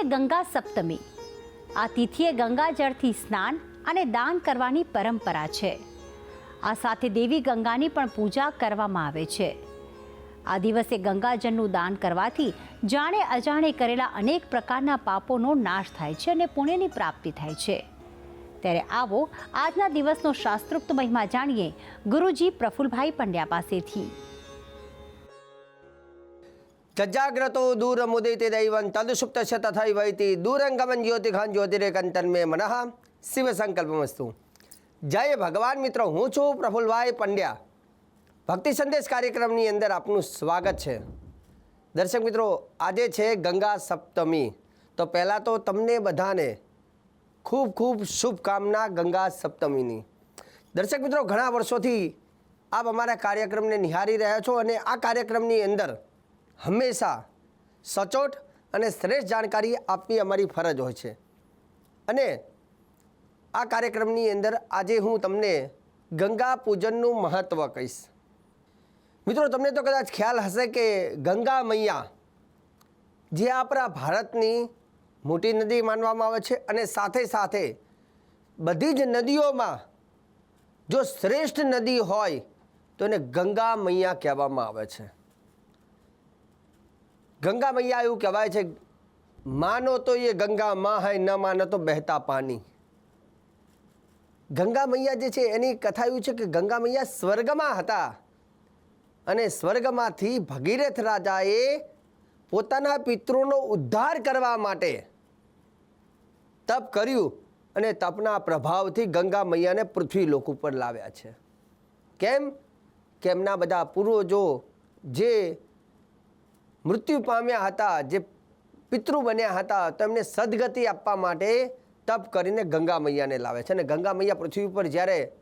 છે ગંગા સપ્તમી. આ તિથિએ ગંગાજળથી સ્નાન અને દાન કરવાની પરંપરા છે. આ સાથે દેવી ગંગાની પણ પૂજા કરવામાં આવે છે. આ દિવસે ગંગાજળનું દાન કરવાથી જાણે અજાણે કરેલા અનેક પ્રકારના પાપોનો નાશ થાય છે અને પુણ્યની પ્રાપ્તિ થાય છે. ત્યારે આવો આજના દિવસનો શાસ્ત્રોક્ત મહિમા જાણીએ ગુરુજી પ્રફુલભાઈ પંડ્યા પાસેથી. જજાગ્રતો દૂરમુદિતે દૈવં તદસુપ્તસ્ય તથૈવૈતિ દૂરંગમન જ્યોતિખાન જ્યોતિરેકંતન્મે મનઃ શિવ સંકલ્પમસ્તુ જય ભગવાન મિત્રો હું છું પ્રફુલભાઈ પંડ્યા ભક્તિ સંદેશ કાર્યક્રમની અંદર આપનું સ્વાગત છે દર્શક મિત્રો આજે છે ગંગા સપ્તમી તો પહેલાં તો તમને બધાને ખૂબ ખૂબ શુભકામના ગંગા સપ્તમીની. દર્શક મિત્રો ઘણા વર્ષોથી આપ અમારા કાર્યક્રમને નિહાળી રહ્યા છો અને આ કાર્યક્રમની અંદર હંમેશા સચોટ અને શ્રેષ્ઠ જાણકારી આપવી અમારી ફરજ હોય છે. અને આ કાર્યક્રમની અંદર આજે હું તમને ગંગા પૂજનનું મહત્ત્વ કહીશ. મિત્રો, તમને તો કદાચ ખ્યાલ હશે કે ગંગા મૈયા જે આપણા ભારતની મોટી નદી માનવામાં આવે છે અને સાથે સાથે બધી જ નદીઓમાં જો શ્રેષ્ઠ નદી હોય તો એને ગંગા મૈયા કહેવામાં આવે છે. ગંગા મૈયા એવું કહેવાય છે, માનો તો એ ગંગા માં હૈ, ન માનો તો બહેતા પાણી. ગંગા મૈયા જે છે, એની કથા એવું છે કે ગંગા મૈયા સ્વર્ગમાં હતા અને સ્વર્ગમાંથી ભગીરથ રાજાએ પોતાના પિતૃનો ઉદ્ધાર કરવા માટે તપ કર્યું અને તપના પ્રભાવથી ગંગા મૈયાને પૃથ્વી લોક ઉપર લાવ્યા છે. કેમ? કે એમના બધા પૂર્વજો જે મૃત્યુ પામ્યા હતા, જે પિતૃ બન્યા હતા તો એમને સદગતિ આપવા માટે તપ કરીને ગંગા મૈયાને લાવે છે. અને ગંગા મૈયા પૃથ્વી ઉપર જ્યારે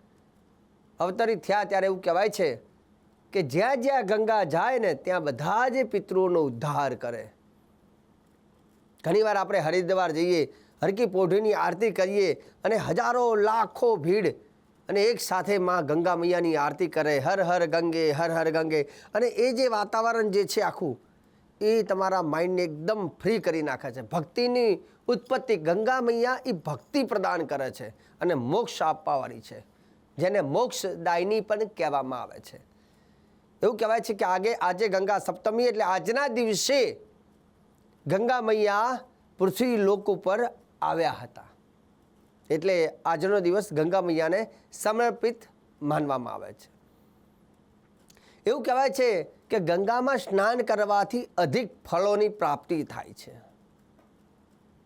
અવતરિત થયા ત્યારે એવું કહેવાય છે કે જ્યાં જ્યાં ગંગા જાય ને ત્યાં બધા જ પિતૃઓનો ઉદ્ધાર કરે. ઘણીવાર આપણે હરિદ્વાર જઈએ, હરકી પોઢીની આરતી કરીએ અને હજારો લાખો ભીડ અને એક સાથે માં ગંગા મૈયાની આરતી કરે. હર હર ગંગે, હર હર ગંગે. અને એ જે વાતાવરણ જે છે આખું એ તમારા માઇન્ડને એકદમ ફ્રી કરી નાખે છે. ભક્તિની ઉત્પત્તિ ગંગા મૈયા એ ભક્તિ પ્રદાન કરે છે અને મોક્ષ આપવાવાળી છે. જેને મોક્ષદાયની પણ કહેવામાં આવે છે. એવું કહેવાય છે કે આગે આજે ગંગા સપ્તમી એટલે આજના દિવસે ગંગા મૈયા પૃથ્વી લોક ઉપર આવ્યા હતા. એટલે આજનો દિવસ ગંગા મૈયાને સમર્પિત માનવામાં આવે છે. એવું કહેવાય છે કે ગંગામાં સ્નાન કરવાથી અધિક ફળોની પ્રાપ્તિ થાય છે.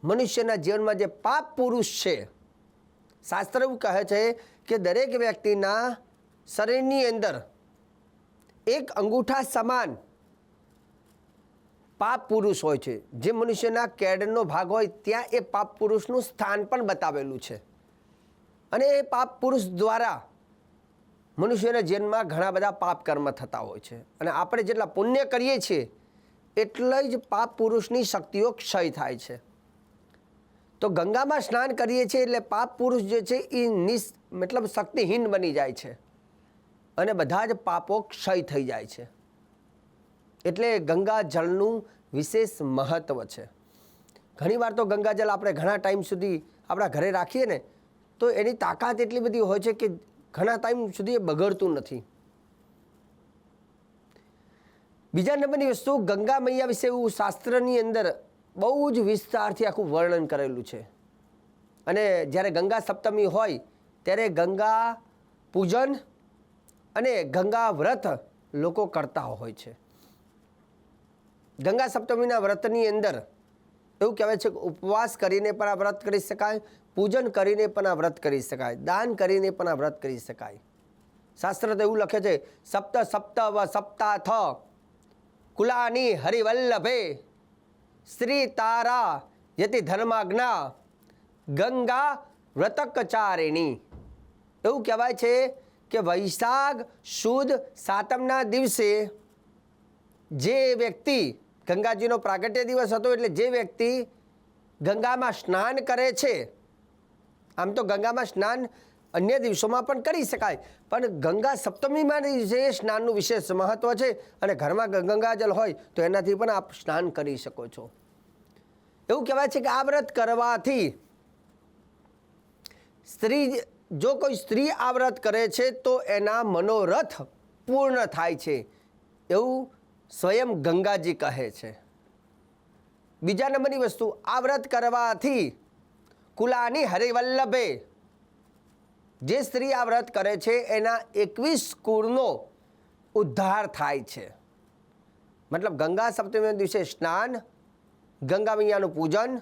મનુષ્યના જીવનમાં જે પાપ પુરુષ છે, શાસ્ત્ર એવું કહે છે કે દરેક વ્યક્તિના શરીરની અંદર એક અંગૂઠા સમાન પાપ પુરુષ હોય છે. જે મનુષ્યના કેડનો ભાગ હોય ત્યાં એ પાપ પુરુષનું સ્થાન પણ બતાવેલું છે. અને એ પાપ પુરુષ દ્વારા મનુષ્યના જીવનમાં ઘણા બધા પાપ કર્મ થતા હોય છે. અને આપણે જેટલા પુણ્ય કરીએ છીએ, એટલે જ પાપ પુરુષની શક્તિઓ ક્ષય થાય છે. તો ગંગામાં સ્નાન કરીએ છીએ એટલે પાપ પુરુષ જે છે એ નિસ, મતલબ શક્તિહીન બની જાય છે. અને બધા જ પાપો ક્ષય થઈ જાય છે. એટલે ગંગા જળનું વિશેષ મહત્ત્વ છે. ઘણીવાર તો ગંગાજળ આપણે ઘણા ટાઈમ સુધી આપણા ઘરે રાખીએ ને, તો એની તાકાત એટલી બધી હોય છે કે ઘણા ટાઈમ સુધી એ બગડતું નથી. બીજા નંબરની વસ્તુ ગંગા મૈયા વિશે એવું શાસ્ત્રની અંદર બહુ જ વિસ્તારથી આખું વર્ણન કરેલું છે. અને જ્યારે ગંગા સપ્તમી હોય, ત્યારે ગંગા પૂજન અને ગંગા વ્રત લોકો કરતા હોય છે. ગંગા સપ્તમીના વ્રતની અંદર એવું કહેવાય છે કે ઉપવાસ કરીને પણ આ વ્રત કરી શકાય પૂજન કરીને પણ આ વ્રત કરી શકાય, દાન કરીને પણ આ વ્રત કરી શકાય. શાસ્ત્ર તો એવું લખે છે, સપ્ત સપ્ત વ સપ્તાથ, કુલાની હરિવલ્લભે શ્રી તારા યતિ ધર્માજ્ઞા, ગંગા વ્રતકચારિણી. એવું કહેવાય છે કે વૈશાખ સુદ સાતમના દિવસે જે વ્યક્તિ, ગંગાજીનો પ્રાગટ્ય દિવસ હતો એટલે જે વ્યક્તિ ગંગામાં સ્નાન કરે છે આમ તો ગંગામાં સ્નાન અન્ય દિવસોમાં પણ કરી શકાય. પણ ગંગા સપ્તમીમાં જે સ્નાનનું વિશેષ મહત્ત્વ છે અને ઘરમાં ગંગાજળ હોય તો એનાથી પણ આપ સ્નાન કરી શકો છો. એવું કહેવાય છે કે આ વ્રત કરવાથી સ્ત્રી જો કોઈ સ્ત્રી આ વ્રત કરે છે તો એના મનોરથ પૂર્ણ થાય છે. એવું સ્વયં ગંગાજી કહે છે. બીજા નંબરની વસ્તુ, આ વ્રત કરવાથી કુલાની હરિવલ્લભે જે સ્ત્રી આ વ્રત કરે છે, એના એકવીસ કુળનો ઉદ્ધાર થાય છે. મતલબ ગંગા સપ્તમીના દિવસે સ્નાન, ગંગા મૈયાનું પૂજન,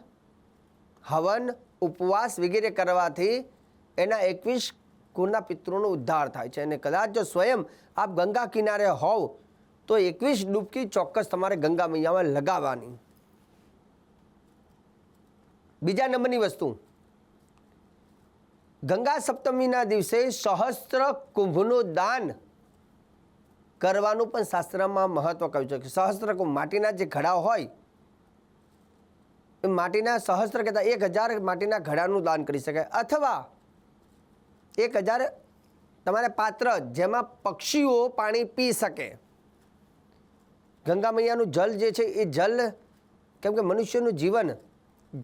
હવન, ઉપવાસ વગેરે કરવાથી એના એકવીસ કુળના પિતૃનો ઉદ્ધાર થાય છે. અને કદાચ જો સ્વયં આપ ગંગા કિનારે હોવ, તો એકવીસ ડૂબકી ચોક્કસ તમારે ગંગા મૈયામાં લગાવવાની. બીજા નંબરની વસ્તુ. ગંગા સપ્તમીના દિવસે સહસ્ત્ર કુંભનું દાન કરવાનું પણ શાસ્ત્રમાં મહત્વ કહ્યું છે કે સહસ્ત્ર કુંભ, માટીના જે ઘડા હોય, એ માટીના સહસ્ત્ર કહેતા એક હજાર માટીના ઘડાનું દાન કરી શકાય. અથવા એક હજાર તમારે પાત્ર જેમાં પક્ષીઓ પાણી પી શકે. ગંગા મૈયાનું જલ જે છે એ જલ, કેમ કે મનુષ્યનું જીવન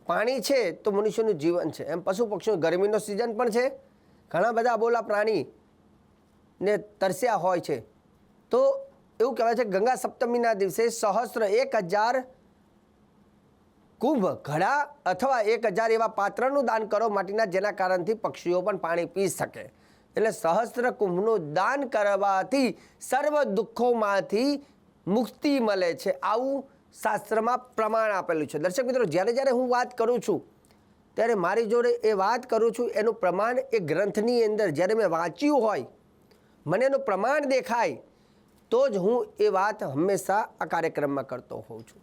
પાણી છે તો મનુષ્યનું જીવન છે. એમ પશુ પક્ષીઓ ગરમીનો સિઝન પણ છે. ઘણા બધા બોલા પ્રાણી ને તરસ્યા હોય છે. તો એવું કહેવાય છે ગંગા સપ્તમીના દિવસે સહસ્ત્ર એક હજાર કુંભ ઘડા અથવા એક હજાર એવા પાત્રનું દાન કરો માટીના જેના કારણથી પક્ષીઓ પણ પાણી પી શકે. એટલે સહસ્ત્ર કુંભનું દાન કરવાથી સર્વ દુઃખોમાંથી મુક્તિ મળે છે. આવું શાસ્ત્રમાં પ્રમાણ આપેલું છે. દર્શક મિત્રો, જ્યારે જ્યારે હું વાત કરું છું, ત્યારે મારી જોડે એ વાત કરું છું, એનું પ્રમાણ એ ગ્રંથની અંદર જ્યારે મેં વાંચ્યું હોય, મને એનું પ્રમાણ દેખાય, તો જ હું એ વાત હંમેશા આ કાર્યક્રમમાં કરતો હોઉં છું.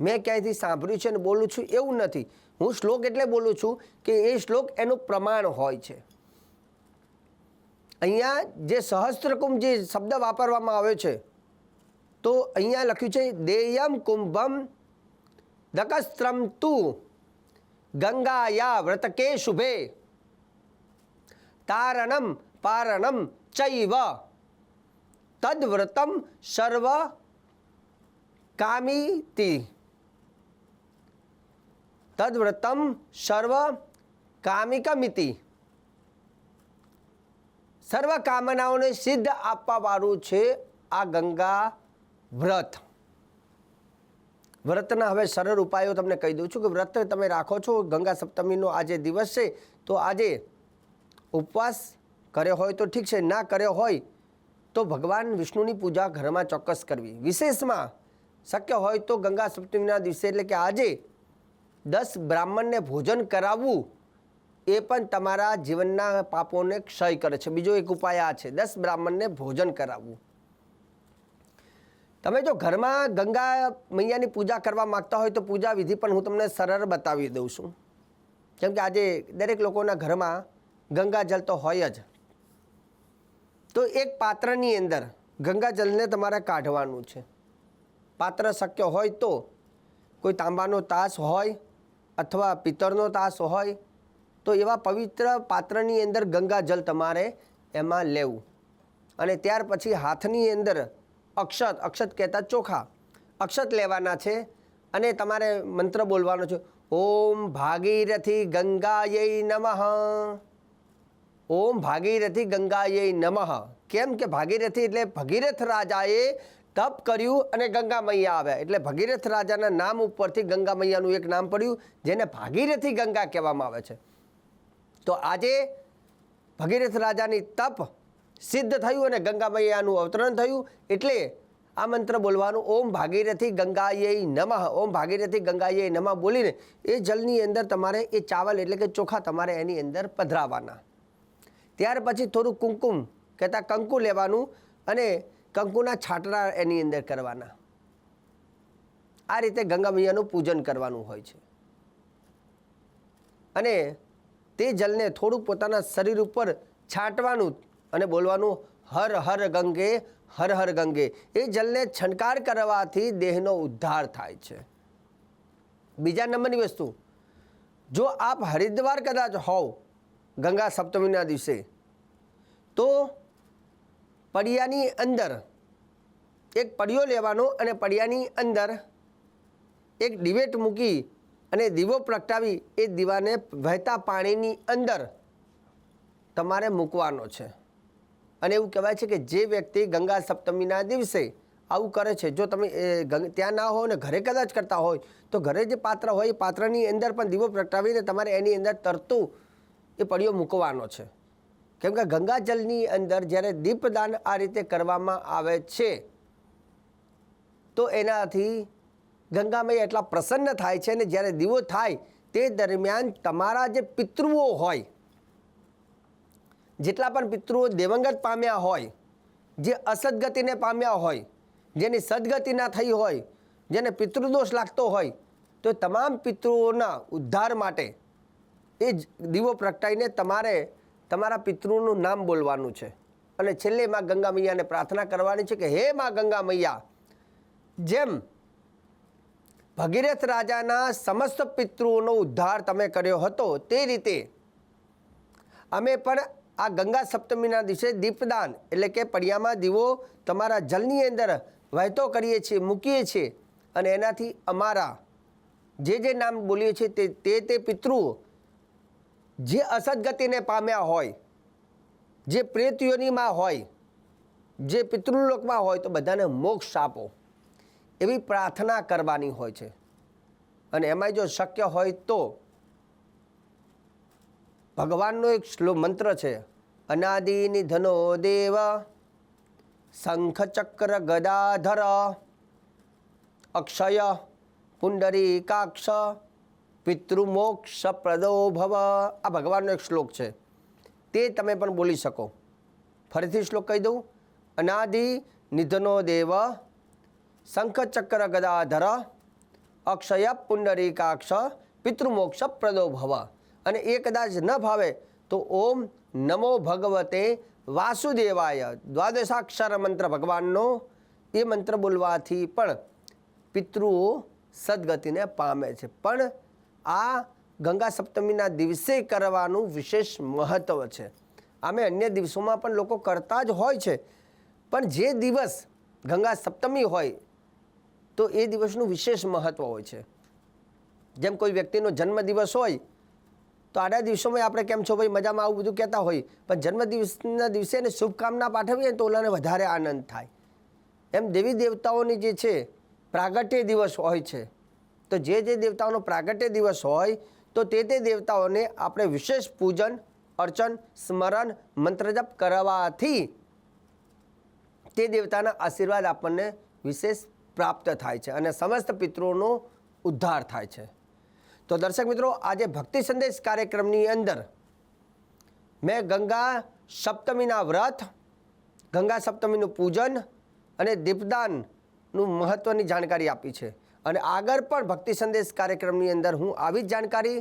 મેં ક્યાંયથી સાંભળ્યું છે અને બોલું છું એવું નથી. હું શ્લોક એટલે બોલું છું કે એ શ્લોક એનું પ્રમાણ હોય છે. અહીંયા જે સહસ્ત્રકુંભ જે શબ્દ વાપરવામાં આવ્યો છે તો અહીંયા લખ્યું છે, દેયમ કુંભમ દકસ્ત્રમ તુ ગંગાયા વ્રતકે શુભે તારણમ પારણમ ચૈવ તદ્વ્રતમ સર્વ કામિતિ. તદ્વ્રતમ સર્વ કામિકમિતિ. સર્વ કામનાઓને સિદ્ધ આપવાવાળું છે આ ગંગા વ્રત. વ્રતના હવે સરળ ઉપાયો તમને કહી દઉં છું કે વ્રત તમે રાખો છો, ગંગા સપ્તમીનો આજે દિવસ છે, તો આજે ઉપવાસ કર્યો હોય તો ઠીક છે, ના કર્યો હોય તો ભગવાન વિષ્ણુની પૂજા ઘરમાં ચોક્કસ કરવી. વિશેષમાં શક્ય હોય તો ગંગા સપ્તમીના દિવસે એટલે કે આજે દસ બ્રાહ્મણને ભોજન કરાવવું એ પણ તમારા જીવનના પાપોને ક્ષય કરે છે. બીજો એક ઉપાય આ છે, દસ બ્રાહ્મણને ભોજન કરાવવું. તમે જો ઘરમાં ગંગા મૈયાની પૂજા કરવા માગતા હોય તો પૂજા વિધિ પણ હું તમને સરળ બતાવી દઉં છું. કેમ કે આજે દરેક લોકોના ઘરમાં ગંગા જલ તો હોય જ. તો એક પાત્રની અંદર ગંગા જલને તમારે કાઢવાનું છે. પાત્ર શક્ય હોય તો કોઈ તાંબાનો તાસ હોય અથવા પિત્તળનો તાસ હોય તો એવા પવિત્ર પાત્રની અંદર ગંગા જલ તમારે એમાં લેવું. અને ત્યાર પછી હાથની અંદર અક્ષત અક્ષત કહેતા ચોખા. અક્ષત લેવાના છે અને તમારે મંત્ર બોલવાનો છે. ઓમ ભાગીરથી ગંગાયై નમઃ. ઓમ ભાગીરથી ગંગાયై નમઃ. કેમ કે ભાગીરથી એટલે ભગીરથ રાજાએ તપ કર્યું અને ગંગા મૈયા આવ્યા. એટલે ભગીરથ રાજાના નામ ઉપરથી ગંગા મૈયાનું એક નામ પડ્યું, જેને ભાગીરથી ગંગા કહેવામાં આવે છે. તો આજે ભગીરથ રાજાની તપ સિદ્ધ થયું અને ગંગા મૈયાનું અવતરણ થયું. એટલે આ મંત્ર બોલવાનું, ઓમ ભાગીરથી ગંગાયై નમઃ. ઓમ ભાગીરથી ગંગાયై નમઃ બોલીને એ જલની અંદર તમારે, એ ચાવલ એટલે કે ચોખા તમારે એની અંદર પધરાવવાના ત્યાર પછી થોડું કુંકુમ, કહેતા કંકુ લેવાનું અને કંકુના છાંટણા એની અંદર કરવાના. આ રીતે ગંગા મૈયાનું પૂજન કરવાનું હોય છે. અને તે જલને થોડુંક પોતાના શરીર ઉપર છાંટવાનું અને બોલવાનું, હર હર ગંગે, હર હર ગંગે. એ જલને છંટકાર કરવાથી દેહનો ઉદ્ધાર થાય છે. બીજા નંબરની વસ્તુ, જો આપ હરિદ્વાર કદાચ હોવ ગંગા સપ્તમીના દિવસે, તો પડિયાની અંદર એક પડિયો લેવાનો અને પડિયાની અંદર એક ડિબેટ મૂકી અને દીવો પ્રગટાવી એ દીવાને વહેતા પાણીની અંદર તમારે મૂકવાનો છે. અને એવું કહેવાય છે કે જે વ્યક્તિ ગંગા સપ્તમીના દિવસે આવું કરે છે, જો તમે ત્યાં ના હો ને ઘરે કદાચ કરતા હોય, તો ઘરે જે પાત્ર હોય એ પાત્રની અંદર પણ દીવો પ્રગટાવીને તમારે એની અંદર તરતું એ પડીઓ મૂકવાનો છે. કેમ કે ગંગાજળની અંદર જ્યારે દીપદાન આ રીતે કરવામાં આવે છે, તો એનાથી ગંગામય એટલા પ્રસન્ન થાય છે અને જ્યારે દીવો થાય તે દરમિયાન તમારા જે પિતૃઓ હોય જેટલા પણ પિતૃઓ દેવંગત પામ્યા હોય, જે અસદગતિને પામ્યા હોય, જેની સદગતિ ના થઈ હોય, જેને પિતૃદોષ લાગતો હોય, તો તમામ પિતૃઓના ઉદ્ધાર માટે એ જ દીવો પ્રગટાઈને તમારે તમારા પિતૃનું નામ બોલવાનું છે. અને છેલ્લે માં ગંગા મૈયાને પ્રાર્થના કરવાની છે કે, હે માં ગંગા મૈયા જેમ ભગીરથ રાજાના સમસ્ત પિતૃઓનો ઉદ્ધાર તમે કર્યો હતો, તે રીતે અમે પણ આ ગંગા સપ્તમીના દિવસે દીપદાન એટલે કે પડિયામાં દીવો તમારા જલની અંદર વહેતો કરીએ છીએ, મૂકીએ છીએ અને એનાથી અમારા જે જે નામ બોલીએ છીએ તે તે તે પિતૃઓ જે અસદગતિને પામ્યા હોય, જે પ્રેતયોનીમાં હોય, જે પિતૃલોકમાં હોય તો બધાને મોક્ષ આપો. એવી પ્રાર્થના કરવાની હોય છે. અને એમાંય જો શક્ય હોય તો ભગવાનનો એક શ્લો મંત્ર છે અનાદિ નિધનો દેવ શંખ ચક્ર ગદાધર અક્ષય પુંડરીકાક્ષ પિતૃમોક્ષ પ્રદો ભવ આ ભગવાનનો એક શ્લોક છે. તે તમે પણ બોલી શકો. ફરીથી શ્લોક કહી દઉં. અનાદિ નિધનો દેવ શંખ ચક્ર ગદાધર અક્ષય પુંડરીકાક્ષ પિતૃમોક્ષ પ્રદો ભવ. અને એ કદાચ ન ભાવે તો ઓમ નમો ભગવતે વાસુદેવાય દ્વાદશાક્ષર મંત્ર ભગવાનનો એ મંત્ર બોલવાથી પણ પિતૃઓ સદગતિને પામે છે પણ આ ગંગા સપ્તમીના દિવસે કરવાનું વિશેષ મહત્ત્વ છે આમે અન્ય દિવસોમાં પણ લોકો કરતા જ હોય છે પણ જે દિવસ ગંગા સપ્તમી હોય તો એ દિવસનું વિશેષ મહત્ત્વ હોય છે। જેમ કોઈ વ્યક્તિનો જન્મદિવસ હોય તો આડા દિવસોમાં આપણે કેમ છો ભાઈ? મજામાં આવું બધું કહેતા હોય, પણ જન્મદિવસના દિવસે એને શુભકામના પાઠવીએ તો ઓલાને વધારે આનંદ થાય. એમ દેવી દેવતાઓની જે છે, પ્રાગટ્ય દિવસ હોય છે. તો જે જે દેવતાઓનો પ્રાગટ્ય દિવસ હોય, તો તે તે દેવતાઓને આપણે વિશેષ પૂજન, અર્ચન, સ્મરણ, મંત્રજપ કરવાથી તે દેવતાના આશીર્વાદ આપણને વિશેષ પ્રાપ્ત થાય છે અને સમસ્ત પિતૃઓનો ઉદ્ધાર થાય છે. તો દર્શક મિત્રો, આજે ભક્તિ સંદેશ કાર્યક્રમની અંદર મેં ગંગા સપ્તમીના વ્રત, ગંગા સપ્તમીનું પૂજન અને દીપદાનનું મહત્ત્વની જાણકારી આપી છે. અને આગળ પણ ભક્તિ સંદેશ કાર્યક્રમની અંદર હું આવી જ જાણકારી,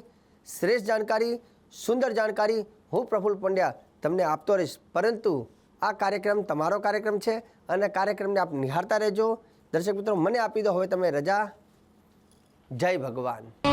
શ્રેષ્ઠ જાણકારી, સુંદર જાણકારી હું પ્રફુલ્લ પંડ્યા તમને આપતો રહીશ. પરંતુ આ કાર્યક્રમ તમારો કાર્યક્રમ છે અને કાર્યક્રમને આપ નિહાળતા રહેજો. દર્શક મિત્રો, મને આપી દો, હવે તમે રજા. જય ભગવાન.